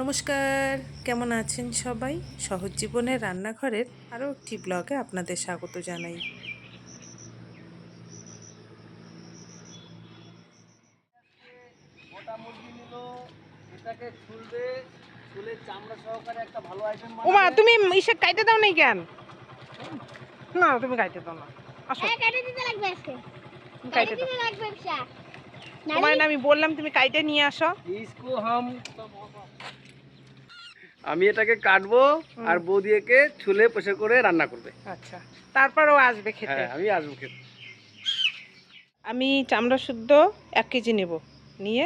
নমস্কার কেমন আছেন সবাই? সহজ জীবনের রান্নাঘরের আরও একটি ব্লগে আপনাদের স্বাগত জানাই। মোটা মুরগি নিল এটাকে ছুলবে ছুলে চামড়া সহকারে একটা ভালো আইটেম ওমা তুমি ইসে কাইতে দাও নাই কেন? না তুমি কাইতে দাও না। আসো। হ্যাঁ দিতে লাগবে আজকে। দিতে লাগবে না আমি বললাম তুমি কাইতে নিয়ে আসো। ইসকো হাম আমি এটাকে কাটবো আর বৌদি একে ছুলে পয়সা করে রান্না করবে। আচ্ছা তারপর ও আসবে খেতে? হ্যাঁ আমি আসব খেতে। আমি চামড়া শুদ্ধ এক কেজি নেব। নিয়ে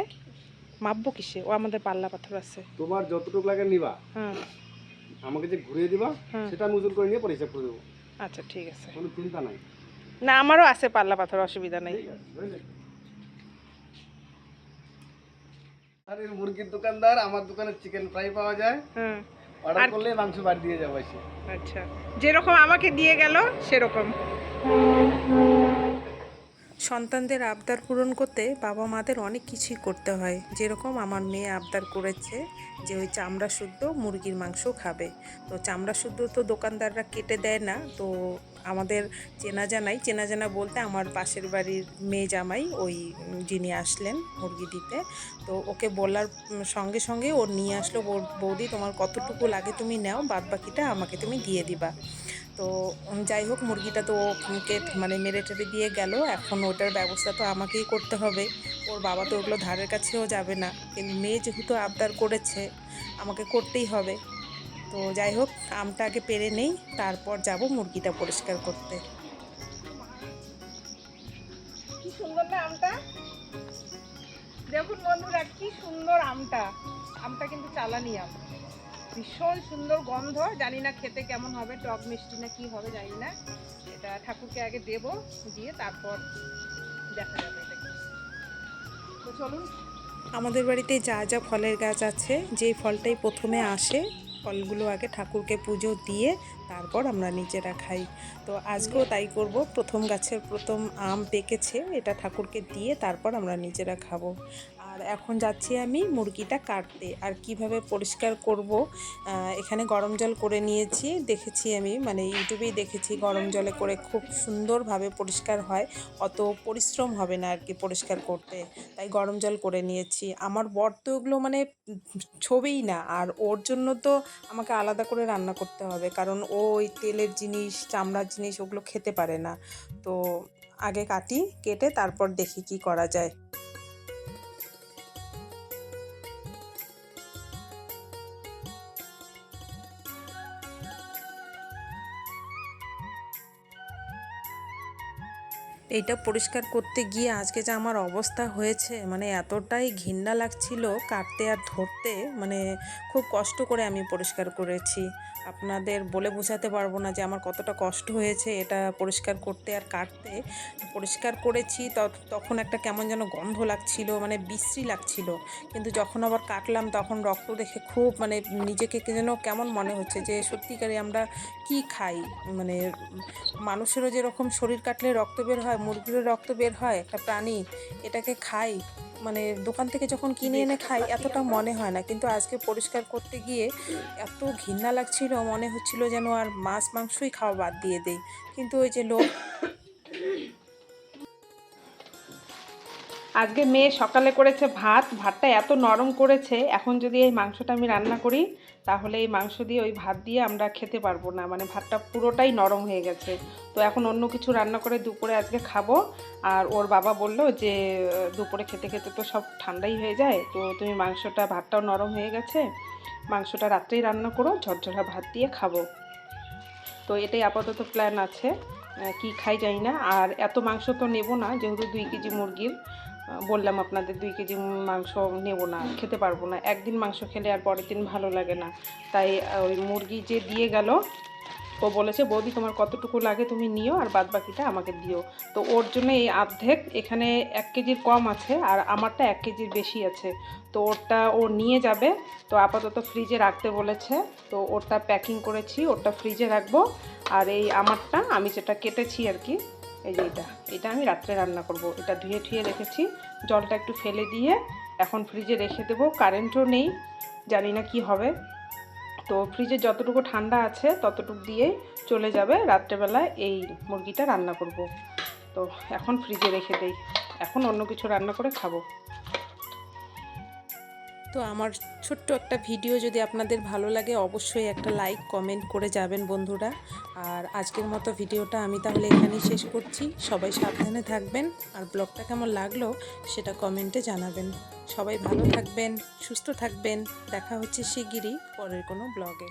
মাপবো কিসে? ও আমাদের পাল্লা পাথর আছে। তোমার যতটুকু লাগে নিবা। হ্যাঁ আমাকে যে ঘুরিয়ে দিবা। সেটা আমি ওজন করে নিয়ে পরিষ্কার করে দেবো। আচ্ছা ঠিক আছে। কোনো চিন্তা নাই। না আমারও আছে পাল্লা পাথর অসুবিধা নেই। আরে মুরগির দোকানদার আমার দোকানে চিকেন ফ্রাই পাওয়া যায়। হ্যাঁ অর্ডার করলে মাংস বাড়ি দিয়ে যাব এসে। আচ্ছা। যেরকম আমাকে দিয়ে গেল সেরকম। সন্তানদের আবদার পূরণ করতে বাবা মাদের অনেক কিছুই করতে হয়। যেরকম আমার মেয়ে আবদার করেছে যে ওই চামড়া শুদ্ধ মুরগির মাংস খাবে। তো চামড়া শুদ্ধ তো দোকানদাররা কেটে দেয় না। তো আমাদের চেনা জানাই চেনা জানা বলতে আমার পাশের বাড়ির মেয়ে জামাই ওই যিনি আসলেন মুরগি দিতে, তো ওকে বলার সঙ্গে সঙ্গে ওর নিয়ে আসলো বৌদি তোমার কতটুকু লাগে তুমি নাও বাদ বাকিটা আমাকে তুমি দিয়ে দিবা। তো যাই হোক মুরগিটা তো ওকে মানে মেরে টেরে দিয়ে গেল। এখন ওটার ব্যবস্থা তো আমাকেই করতে হবে। ওর বাবা তো ওগুলো ধারের কাছেও যাবে না। কিন্তু মেয়ে যেহেতু আবদার করেছে, আমাকে করতেই হবে। তো যাই হোক আমটা আগে পেরে নেই, তারপর যাব মুরগিটা পরিষ্কার করতে। সুন্দর না আমটা? দেখুন বন্ধুরা, কি সুন্দর আমটা। আমটা কিন্তু চালানি আম। ভীষণ সুন্দর গন্ধ, জানি না খেতে কেমন হবে, টক মিষ্টি না কি হবে জানি না। এটা ঠাকুরকে আগে দেব, দিয়ে তারপর দেখা যাবে এটা তো চলুন। আমাদের বাড়িতে যা যা ফলের গাছ আছে, যেই ফলটাই প্রথমে আসে, ফলগুলো আগে ঠাকুরকে পুজো দিয়ে তারপর আমরা নিজেরা খাই। তো আজকেও তাই করব, প্রথম গাছের প্রথম আম পেকেছে, এটা ঠাকুরকে দিয়ে তারপর আমরা নিজেরা খাব। আর এখন যাচ্ছি আমি মুরগিটা কাটতে। আর কীভাবে পরিষ্কার করব এখানে গরম জল করে নিয়েছি। দেখেছি আমি মানে ইউটিউবেই দেখেছি গরম জলে করে খুব সুন্দরভাবে পরিষ্কার হয়। অত পরিশ্রম হবে না আর কি পরিষ্কার করতে। তাই গরম জল করে নিয়েছি। আমার বর তো ওগুলো মানে ছবেই না। আর ওর জন্য তো আমাকে আলাদা করে রান্না করতে হবে। কারণ ও ওই তেলের জিনিস, চামড়ার জিনিস ওগুলো খেতে পারে না। তো আগে কাটি, কেটে তারপর দেখি কি করা যায়। এইটা পরিষ্কার করতে গিয়ে আজকে যে আমার অবস্থা হয়েছে মানে এতটাই ঘৃণা লাগছিল কাটতে আর ধরতে মানে খুব কষ্ট করে আমি পরিষ্কার করেছি। আপনাদের বলে বোঝাতে পারব না যে আমার কতটা কষ্ট হয়েছে এটা পরিষ্কার করতে আর কাটতে। পরিষ্কার করেছি তখন একটা কেমন যেন গন্ধ লাগছিল মানে বিশ্রী লাগছিল। কিন্তু যখন আবার কাটলাম, তখন রক্ত দেখে খুব মানে নিজেকে যেন কেমন মনে হচ্ছে যে সত্যিকারে আমরা কি খাই? মানে মানুষেরও যেরকম শরীর কাটলে রক্ত বের হয় মুরগিরও রক্ত বের হয়, একটা প্রাণী এটাকে খাই মানে দোকান থেকে যখন কিনে এনে খাই এতটা মনে হয় না। কিন্তু আজকে পরিষ্কার করতে গিয়ে এত ঘৃণা লাগছিল, মনে হচ্ছিল যেন আর মাছ, মাংসই খাওয়া বাদ দিয়ে দেয় কিন্তু ওই যে লোক আজকে মেয়ে সকালে করেছে ভাত, ভাতটা এত নরম করেছে, এখন যদি এই মাংসটা আমি রান্না করি, তাহলে এই মাংস দিয়ে ওই ভাত দিয়ে আমরা খেতে পারব না মানে ভাতটা পুরোটাই নরম হয়ে গেছে। তো এখন অন্য কিছু রান্না করে দুপুরে আজকে খাব, আর ওর বাবা বলল যে, দুপুরে খেতে খেতে তো সব ঠান্ডাই হয়ে যায়, তো তুমি মাংসটা, ভাতটাও নরম হয়ে গেছে, মাংসটা রাত্রেই রান্না করো, ঝরঝরা ভাত দিয়ে খাব। তো এটাই আপাতত প্ল্যান আছে কি খাই জানি না, আর এত মাংস তো নেব না, যেহেতু দুই কেজি মুরগির বললাম আপনাদের দুই কেজি মাংস নেব না, খেতে পারব না। একদিন মাংস খেলে আর পরের দিন ভালো লাগে না। তাই ওই মুরগি যে দিয়ে গেল, ও বলেছে, বৌদি, তোমার কতটুকু লাগে তুমি নিও আর বাদ বাকিটা আমাকে দিও। তো ওর জন্য এই অর্ধেক এখানে এক কেজির কম আছে আর আমারটা এক কেজির বেশি আছে। তো ওরটা ও নিয়ে যাবে। তো আপাতত ফ্রিজে রাখতে বলেছে। তো ওরটা প্যাকিং করেছি, ওরটা ফ্রিজে রাখব। আর এই আমারটা আমি যেটা কেটেছি আর কি এই যে এটা এটা আমি রাত্রে রান্না করব। এটা ধুয়ে ঠুয়ে রেখেছি। জলটা একটু ফেলে দিয়ে এখন ফ্রিজে রেখে দেবো। কারেন্টও নেই, জানি না কি হবে। তো ফ্রিজে যতটুকু ঠান্ডা আছে, ততটুকু দিয়ে চলে যাবে। রাত্রেবেলা এই মুরগিটা রান্না করব। তো এখন ফ্রিজে রেখে দেই। এখন অন্য কিছু রান্না করে খাব। তো আমার ছোট্ট একটা ভিডিও যদি আপনাদের ভালো লাগে, অবশ্যই একটা লাইক, কমেন্ট করে যাবেন বন্ধুরা। আর আজকের মতো ভিডিওটা আমি তাহলে এখানেই শেষ করছি। সবাই সাবধানে থাকবেন। আর ব্লগটা কেমন লাগল সেটা কমেন্টে জানাবেন। সবাই ভালো থাকবেন, সুস্থ থাকবেন। দেখা হচ্ছে শিগগিরই পরের কোনো ব্লগে।